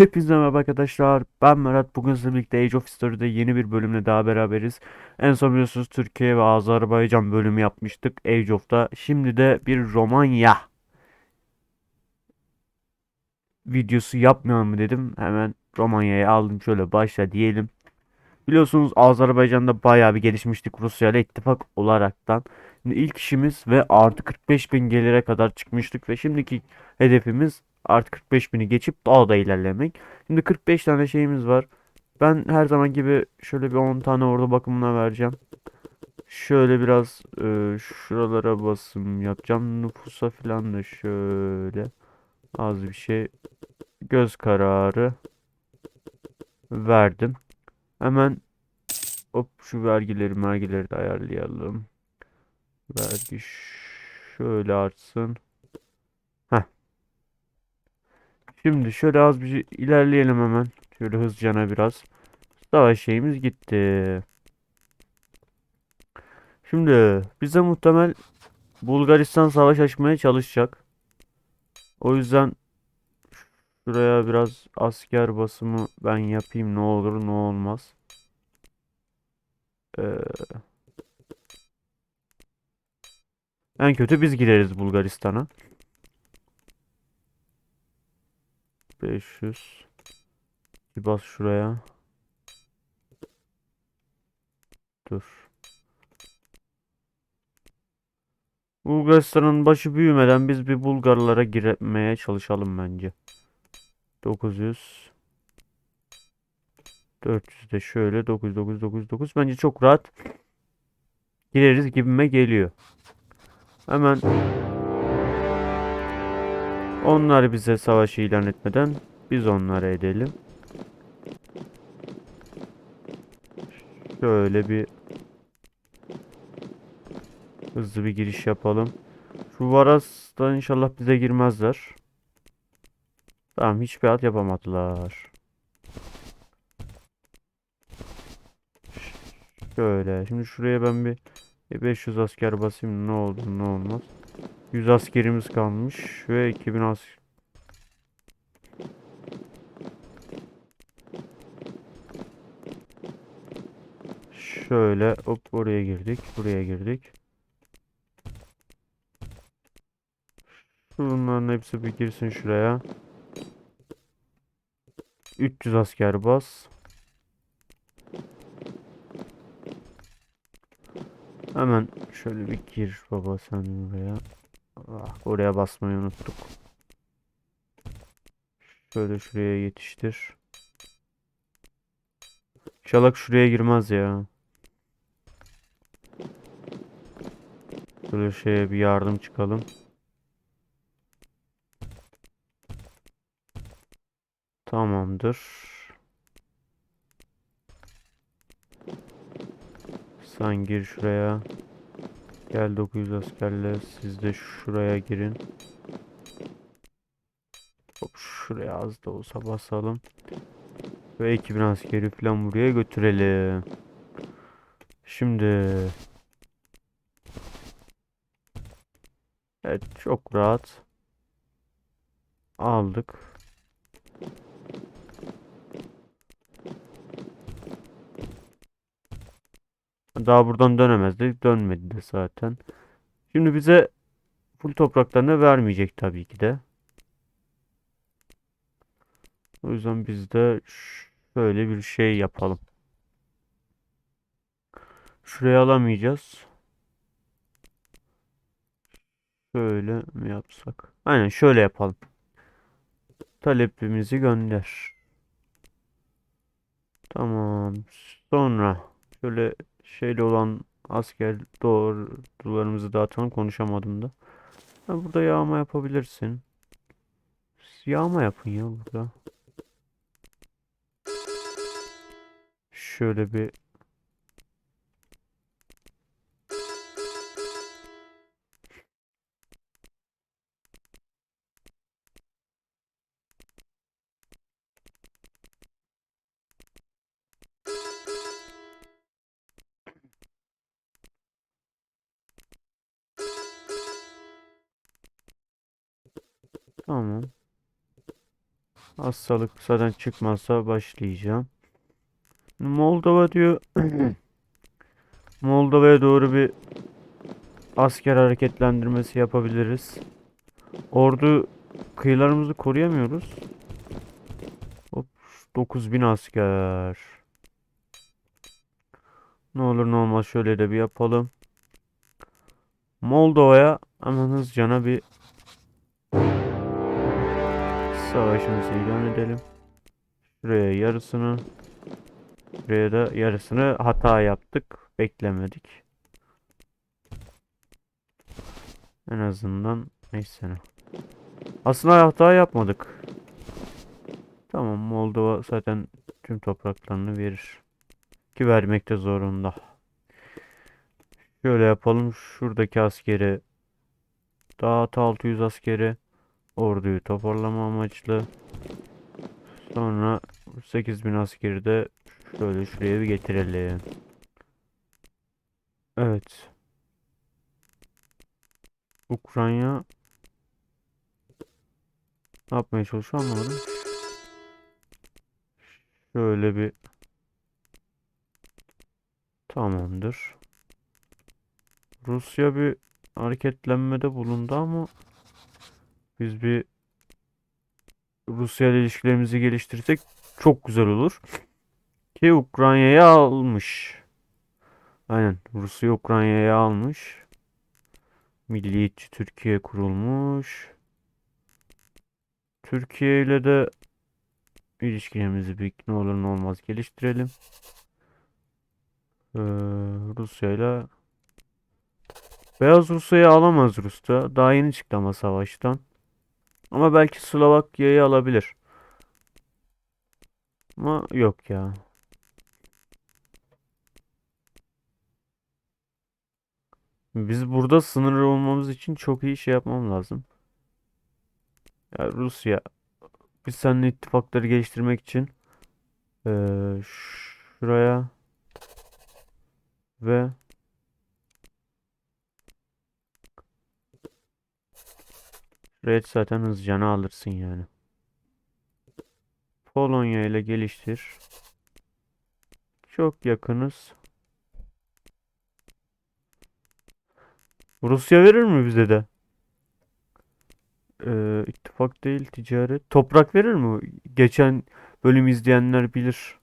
Hepinize merhaba arkadaşlar. Ben Murat. Bugün sizinle birlikte Age of History'de yeni bir bölümle daha beraberiz. En son biliyorsunuz Türkiye ve Azerbaycan bölümü yapmıştık Age of'ta. Şimdi de bir Romanya videosu yapmayalım mı dedim. Hemen Romanya'ya aldım şöyle başla diyelim. Biliyorsunuz Azerbaycan'da bayağı bir gelişmiştik Rusya ile ittifak olaraktan. Şimdi ilk işimiz ve artı 45 bin gelire kadar çıkmıştık ve şimdiki hedefimiz artı 45 bini geçip daha da ilerlemek. Şimdi 45 tane şeyimiz var. Ben her zaman gibi şöyle bir 10 tane ordu bakımına vereceğim. Şöyle biraz e, şuralara basım yapacağım. Nüfusa falan da şöyle az bir şey göz kararı verdim. Hemen hop şu vergileri vergileri de ayarlayalım. Vergi şöyle artsın. Şimdi şöyle az bir ilerleyelim hemen. Şöyle hızlıca biraz. Savaş şeyimiz gitti. Şimdi bize muhtemel Bulgaristan savaş açmaya çalışacak. O yüzden şuraya biraz asker basımı ben yapayım ne olur ne olmaz. Ee, en kötü biz gideriz Bulgaristan'a. 500 bir bas şuraya. Dur. Bulgaristan'ın başı büyümeden biz bir Bulgarlara girmeye çalışalım bence. 900 400 de şöyle 9 9 9 9 bence çok rahat gireriz gibime geliyor. Hemen onlar bize savaşı ilan etmeden biz onlara edelim. Şöyle bir hızlı bir giriş yapalım. Şu Varas'ta inşallah bize girmezler. Tamam hiçbir at yapamadılar. Şöyle şimdi şuraya ben bir 500 asker basayım ne oldu ne olmaz. 100 askerimiz kalmış ve 2000 asker Şöyle hop oraya girdik. Buraya girdik. Bunların hepsi bir girsin şuraya. 300 asker bas. Hemen şöyle bir gir baba sen buraya. Ah, oraya basmayı unuttuk. Şöyle şuraya yetiştir. İnşallah şuraya girmez ya. Böyle şeye bir yardım çıkalım. Tamamdır. Sen gir şuraya. Gel 900 askerle siz de şuraya girin. Hop şuraya az da olsa basalım. Ve 2000 askeri falan buraya götürelim. Şimdi Evet çok rahat aldık. Daha buradan dönemezdi. Dönmedi de zaten. Şimdi bize full topraklarını vermeyecek tabii ki de. O yüzden biz de şöyle bir şey yapalım. Şuraya alamayacağız. Şöyle mi yapsak? Aynen şöyle yapalım. Talepimizi gönder. Tamam. Sonra şöyle şeyle olan asker doğrularımızı dağıtalım. Konuşamadım da. Ha, burada yağma yapabilirsin. Yağma yapın ya burada. Şöyle bir Tamam. Hastalık zaten çıkmazsa başlayacağım. Moldova diyor. Moldova'ya doğru bir asker hareketlendirmesi yapabiliriz. Ordu kıyılarımızı koruyamıyoruz. Hop 9000 asker. Ne olur ne olmaz şöyle de bir yapalım. Moldova'ya hemen hızlıca bir savaşımızı ilan edelim. Şuraya yarısını Buraya da yarısını hata yaptık. Beklemedik. En azından neyse ne. Aslında hata yapmadık. Tamam Moldova zaten tüm topraklarını verir. Ki vermekte zorunda. Şöyle yapalım. Şuradaki askeri dağıt 600 askeri orduyu toparlama amaçlı. Sonra 8000 askeri de şöyle şuraya bir getirelim. Evet. Ukrayna ne yapmaya çalışıyor anlamadım. Şöyle bir tamamdır. Rusya bir hareketlenmede bulundu ama biz bir Rusya ile ilişkilerimizi geliştirirsek çok güzel olur. Ki Ukrayna'yı almış. Aynen Rusya Ukrayna'yı almış. Milliyetçi Türkiye kurulmuş. Türkiye ile de ilişkilerimizi bir ne olur ne olmaz geliştirelim. Ee, Rusya ile Beyaz Rusya'yı alamaz Rusya. Daha yeni çıktı ama savaştan. Ama belki Slovakya'yı alabilir. Ama yok ya. Biz burada sınır olmamız için çok iyi şey yapmam lazım. Ya Rusya biz seninle ittifakları geliştirmek için eee, şuraya ve Red zaten hızlıca alırsın yani. Polonya ile geliştir. Çok yakınız. Rusya verir mi bize de? Ee, ittifak değil ticaret. Toprak verir mi? Geçen bölüm izleyenler bilir.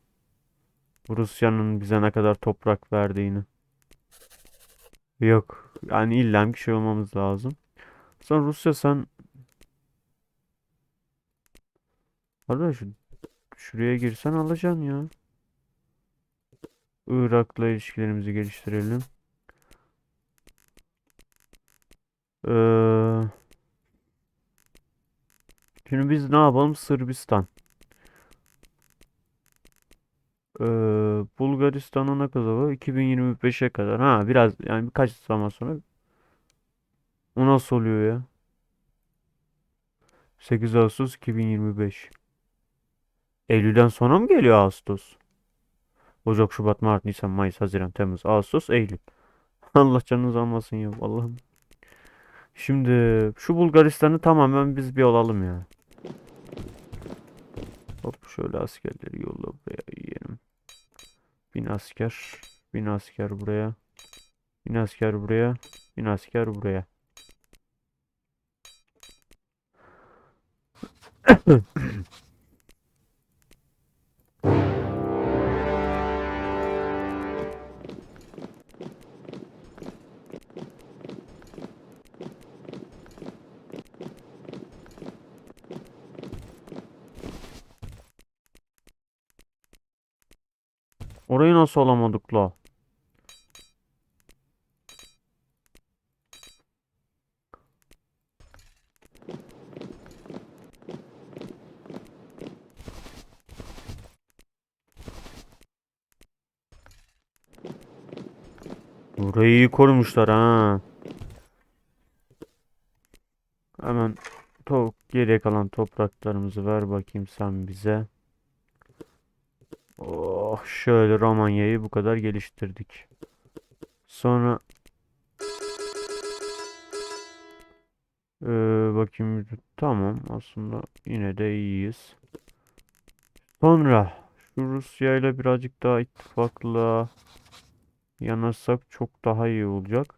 Rusya'nın bize ne kadar toprak verdiğini. Yok. Yani illa bir şey olmamız lazım. Sen Rusya sen Arkadaş şuraya girsen alacaksın ya. Irak'la ilişkilerimizi geliştirelim. Ee, şimdi biz ne yapalım? Sırbistan. Ee, Bulgaristan'a ne kadar var? 2025'e kadar. Ha biraz yani birkaç zaman sonra. O nasıl oluyor ya? 8 Ağustos 2025. Eylül'den sonra mı geliyor Ağustos? Ocak, Şubat, Mart, Nisan, Mayıs, Haziran, Temmuz, Ağustos, Eylül. Allah canınızı almasın ya. Allah'ım. Şimdi şu Bulgaristan'ı tamamen biz bir olalım ya. Hop şöyle askerleri yolla buraya yiyelim. Bin asker. Bin asker buraya. Bin asker buraya. Bin asker buraya. Orayı nasıl alamadık la? Burayı iyi korumuşlar ha. Hemen to geriye kalan topraklarımızı ver bakayım sen bize. Oh şöyle Romanya'yı bu kadar geliştirdik. Sonra ee, bakayım tamam aslında yine de iyiyiz. Sonra şu Rusya ile birazcık daha ittifakla yanaşsak çok daha iyi olacak.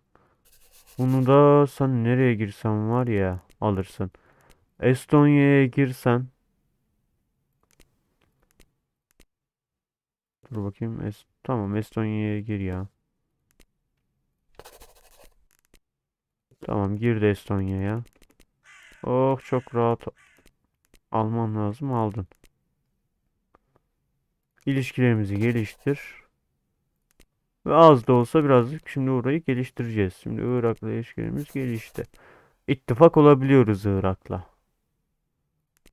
Bunu da sen nereye girsen var ya alırsın. Estonya'ya girsen Dur bakayım. Es tamam Estonya'ya gir ya. Tamam gir de Estonya'ya. Oh çok rahat alman lazım aldın. İlişkilerimizi geliştir. Ve az da olsa birazcık şimdi orayı geliştireceğiz. Şimdi Irak'la ilişkilerimiz gelişti. İttifak olabiliyoruz Irak'la.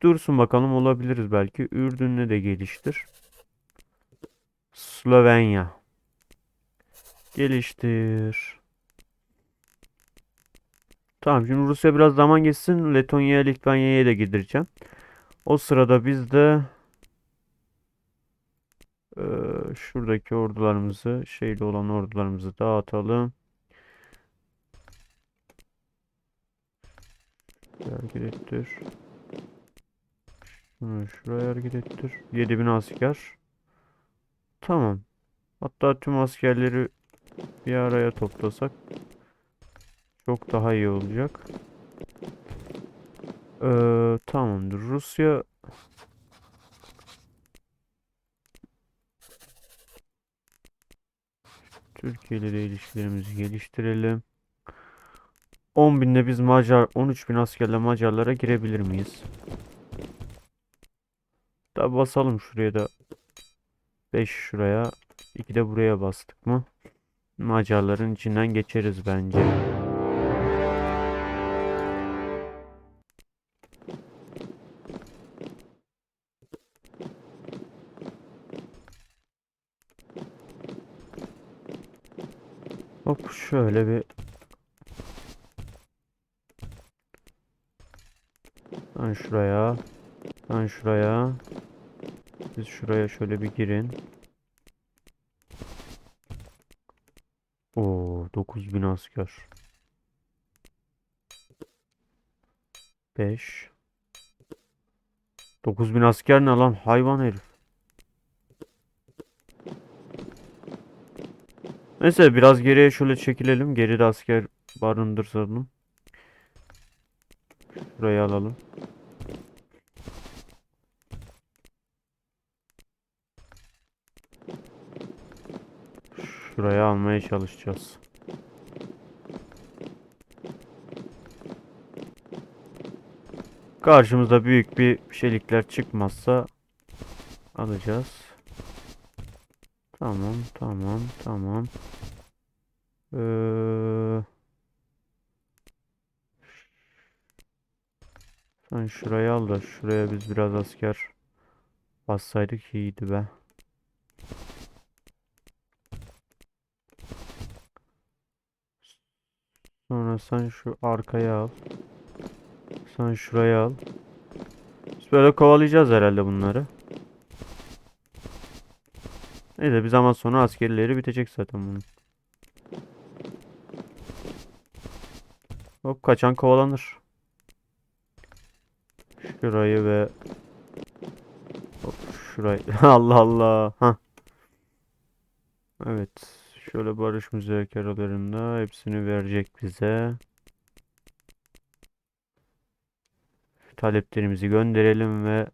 Dursun bakalım olabiliriz belki. Ürdün'le de geliştir. Slovenya. Geliştir. Tamam şimdi Rusya biraz zaman geçsin. Letonya'ya, Litvanya'ya da gidireceğim. O sırada biz de eee, şuradaki ordularımızı, şeyli olan ordularımızı dağıtalım. Hareket ettir. Şunu şuraya hareket ettir. 7000 asker. Tamam. Hatta tüm askerleri bir araya toplasak çok daha iyi olacak. Ee, tamamdır. Rusya Türkiye ile ilişkilerimizi geliştirelim. 10 binle biz Macar 13 bin askerle Macarlara girebilir miyiz? Da basalım şuraya da 5 şuraya 2 de buraya bastık mı? Macarların içinden geçeriz bence. Hop şöyle bir ben şuraya ben şuraya siz şuraya şöyle bir girin. Oo 9000 asker. 5 9000 asker ne lan hayvan herif. Neyse biraz geriye şöyle çekilelim. Geride asker barındırsalım. Şurayı alalım. Şurayı almaya çalışacağız. Karşımıza büyük bir şeylikler çıkmazsa alacağız. Tamam, tamam, tamam. Ee, sen şurayı al da şuraya biz biraz asker bassaydık iyiydi be. Sonra sen şu arkaya al. Sen şuraya al. Biz böyle kovalayacağız herhalde bunları. Neyse bir zaman sonra askerleri bitecek zaten bunun. Hop kaçan kovalanır. Şurayı ve hop şurayı. Allah Allah. Ha. Evet. Şöyle barış müzakerelerinde hepsini verecek bize. Taleplerimizi gönderelim ve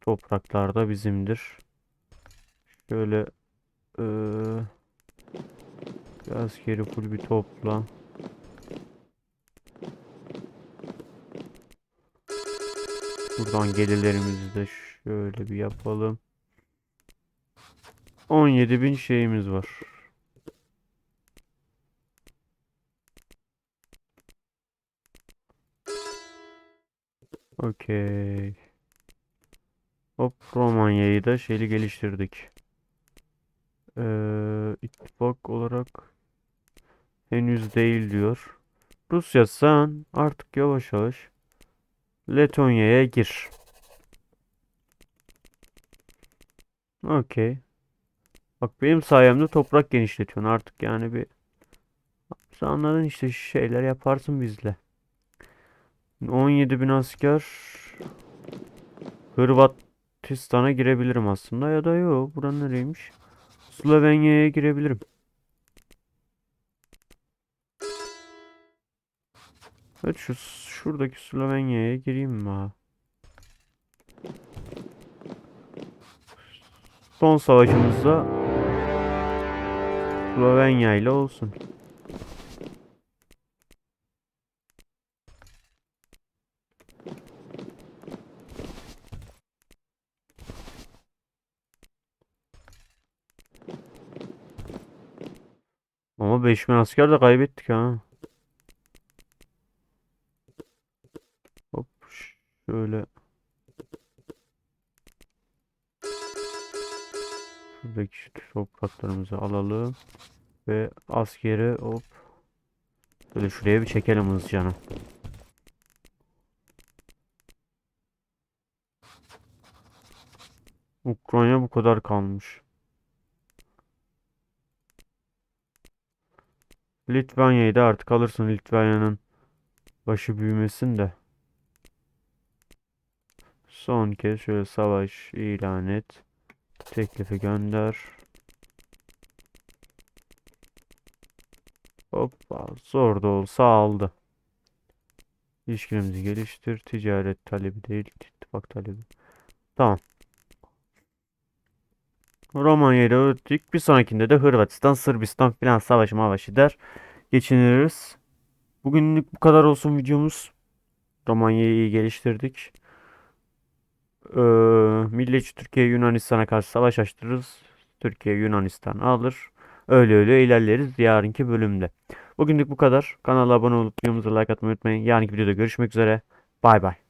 topraklar da bizimdir. Şöyle bir askeri full bir topla. Buradan gelirlerimizi de şöyle bir yapalım. 17.000 şeyimiz var. Okey. Hop Romanya'yı da şeyli geliştirdik. Ee, ittifak olarak henüz değil diyor. Rusya sen artık yavaş yavaş Letonya'ya gir. Okey. Bak benim sayemde toprak genişletiyorsun artık yani bir sen anladın işte şeyler yaparsın bizle. 17 bin asker Hırvat Hırvatistan'a girebilirim aslında ya da yok. Buranın nereymiş? Slovenya'ya girebilirim. Evet şu şuradaki Slovenya'ya gireyim mi abi? Son savaşımızda Slovenya ile olsun. Ama 5000 asker de kaybettik ha. Hop şöyle. Şuradaki şu topraklarımızı alalım. Ve askeri hop. Böyle şuraya bir çekelim hızlıca. Ukrayna bu kadar kalmış. Litvanya'yı da artık alırsın Litvanya'nın başı büyümesin de. Son kez şöyle savaş ilan et. Teklifi gönder. Hoppa zor da olsa aldı. İlişkilerimizi geliştir. Ticaret talebi değil. ittifak talebi. Tamam. Romanya'yı öğrettik. Bir sonrakinde de Hırvatistan, Sırbistan filan savaşı mavaşı der. Geçiniriz. Bugünlük bu kadar olsun videomuz. Romanya'yı iyi geliştirdik. Ee, Milliyetçi Türkiye Yunanistan'a karşı savaş açtırırız. Türkiye Yunanistan alır. Öyle öyle ilerleriz yarınki bölümde. Bugünlük bu kadar. Kanala abone olup videomuza like atmayı unutmayın. Yarınki videoda görüşmek üzere. Bay bay.